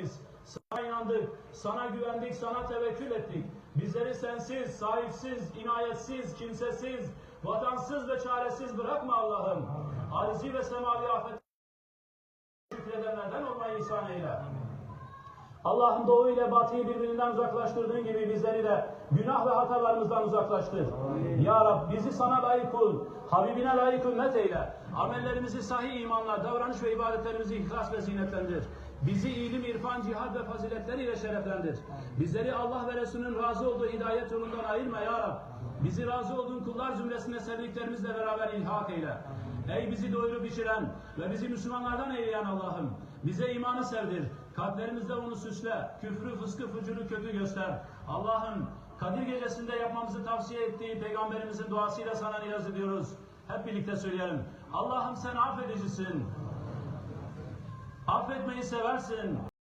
Rabbimiz. Sana inandık, sana güvendik, sana tevekkül ettik. Bizleri sensiz, sahipsiz, inayetsiz, kimsesiz, vatansız ve çaresiz bırakma Allah'ım. Arzi ve semavi afet şükredenlerden olmayı ihsan eyle. Allah'ın doğu ile batıyı birbirinden uzaklaştırdığın gibi bizleri de günah ve hatalarımızdan uzaklaştır. Ya Rab bizi sana layık kul, Habibine layık ümmet eyle. Amellerimizi sahih imanla, davranış ve ibadetlerimizi ihlas ve zinetlendir. Bizi ilim, irfan, cihad ve faziletleriyle şereflendir. Bizleri Allah ve Resulünün razı olduğu hidayet yolundan ayırma ya Rab. Bizi razı olduğun kullar zümresine sevdiklerimizle beraber ilhak eyle. Ey bizi doyurup içiren ve bizi Müslümanlardan eyleyen Allah'ım. Bize imanı sevdir. Kalplerimizde onu süsle. Küfrü, fıskı, fucuru kötü göster. Allah'ım Kadir gecesinde yapmamızı tavsiye ettiği Peygamberimizin duasıyla sana niyaz ediyoruz. Hep birlikte söyleyelim. Allah'ım sen affedicisin. Affetmeyi seversin.